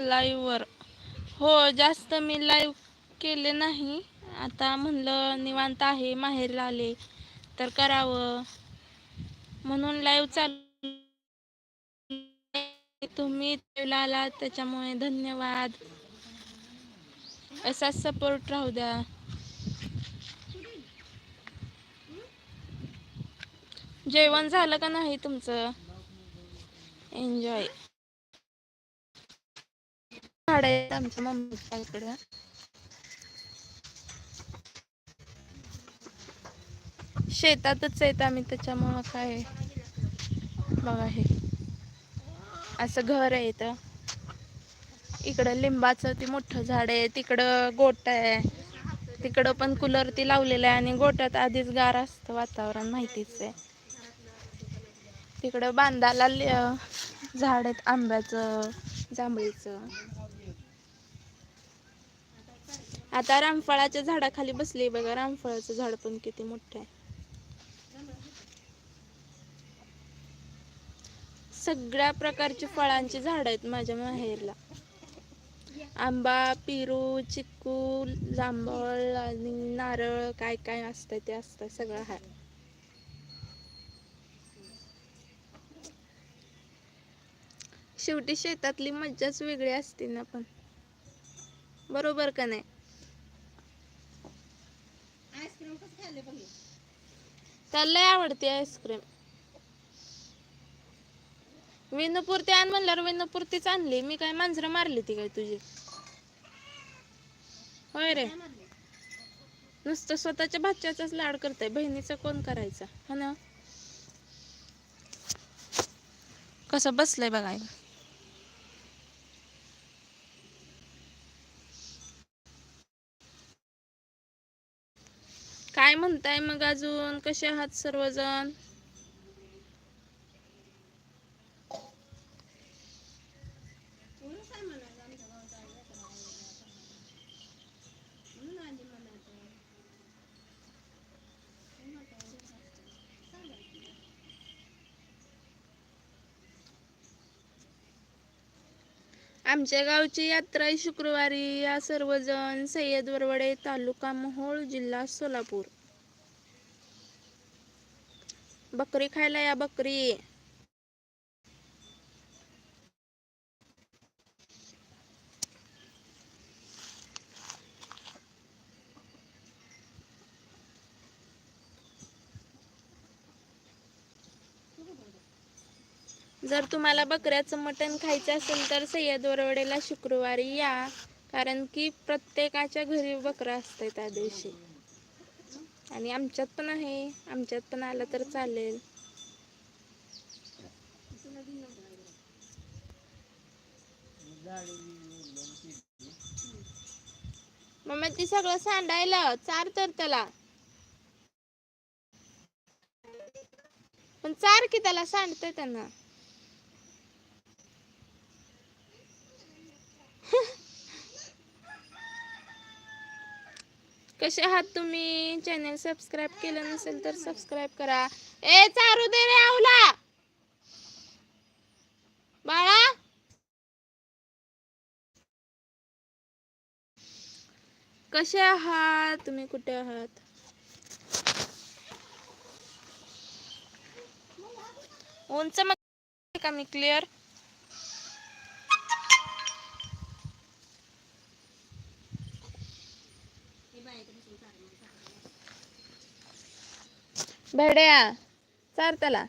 लाईव्हवर हो जास्त मी लाईव्ह केले नाही. आता म्हणलं निवांत आहे माहेरला आले तर करावं. म्हणून लाईव्ह चालू तुम्ही आला त्याच्यामुळे धन्यवाद. असाच सपोर्ट राहू द्या. जेवण झालं का नाही तुमचं? एन्जॉय झाड आहेत आमच्या मम्मीच्या इकडं. शेतातच आहेत आम्ही त्याच्यामुळं काय बघा हे. असं घर आहे इथं. इकडं लिंबाचं ती मोठं झाड आहे तिकडं गोट आहे. तिकडं पण कूलर ती लावलेलं आहे आणि गोट्यात आधीच गार असतं वातावरण माहितीच आहे. तिकडं बांधाला झाड आहेत आंब्याचं जांभळीचं. आता रामफळाच्या झाडाखाली बसली बघा रामफळाचं झाड पण किती मोठं आहे. सगळ्या प्रकारची फळांची झाड आहेत माझ्या माहेरला. आंबा पेरू चिक्कू जांभळ आणि नारळ काय काय असतंय ते असतंय सगळं हा शेवटी शेतातली मज्जाच वेगळी असते ना पण. बरोबर का नाही? बघ त्याला लय आवडते आईस्क्रीम विनपुरती आण म्हणल्यावर विनपुरतीच आणली. मी काय मांजरं मारली ती काय तुझी? होय रे. नुसतं स्वतःच्या भाच्याचाच लाड करताय. बहिणीचा कोण करायचा? हा ना? कसं बसलंय बघायला काय म्हणताय मग अजून? कसे आहात सर्वजण म्हणून काय म्हणायचं आमच्या गावचं आहे, लेकरं आहे, लेकरं आहे. म्हणून आजी म्हणायचं. म्हणून काय लेकरं असतं. सांगायचं. आमच्या गावची यात्रा शुक्रवारी या सर्वजण सय्यद वरवडे तालुका मोहोळ जिल्हा सोलापूर. बकरी खायला या बकरी. जर तुम्हाला बकऱ्याचं मटण खायचं असेल तर सय्यद वरवडेला शुक्रवारी या कारण की प्रत्येकाच्या घरी बकरं असते त्या दिवशी. आणि आमच्यात पण आहे. आमच्यात पण आलं तर चालेल. मग मम्मी ती सगळं सांडायला. चार तर त्याला. पण चार की त्याला सांडते त्यांना. कसे आहात तुम्ही? चॅनल सबस्क्राईब केलं नसेल तर सबस्क्राईब करा. ए चारू दे रे आवला. बाळा. कसे आहात? तुम्ही कुठे आहात? उंच मग का मी क्लिअर भड्या चार त्याला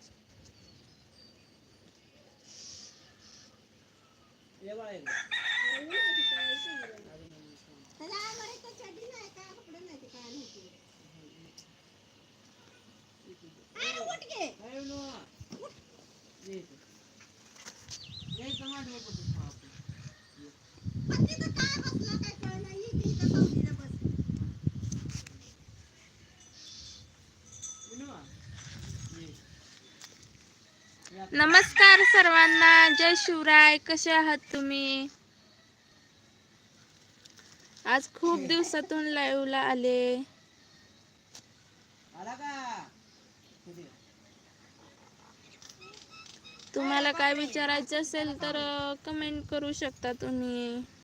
Thank you आहे तिथं, इथे गेलं. त्याला आम्हाला इथं चड्डी नाही, काय कपडे नाही, ते काय नाही ते. अरे उठ गे. पण तिथं काय बसला काय कळलं, ये की इथं सावलीला बस. नमस्कार सर्वांना जय शिवराय कसे आहात तुम्ही? आज खूप दिवसातून लाईव्हला आले. तुम्हाला काय विचारायचं असेल तर कमेंट करू शकता तुम्ही.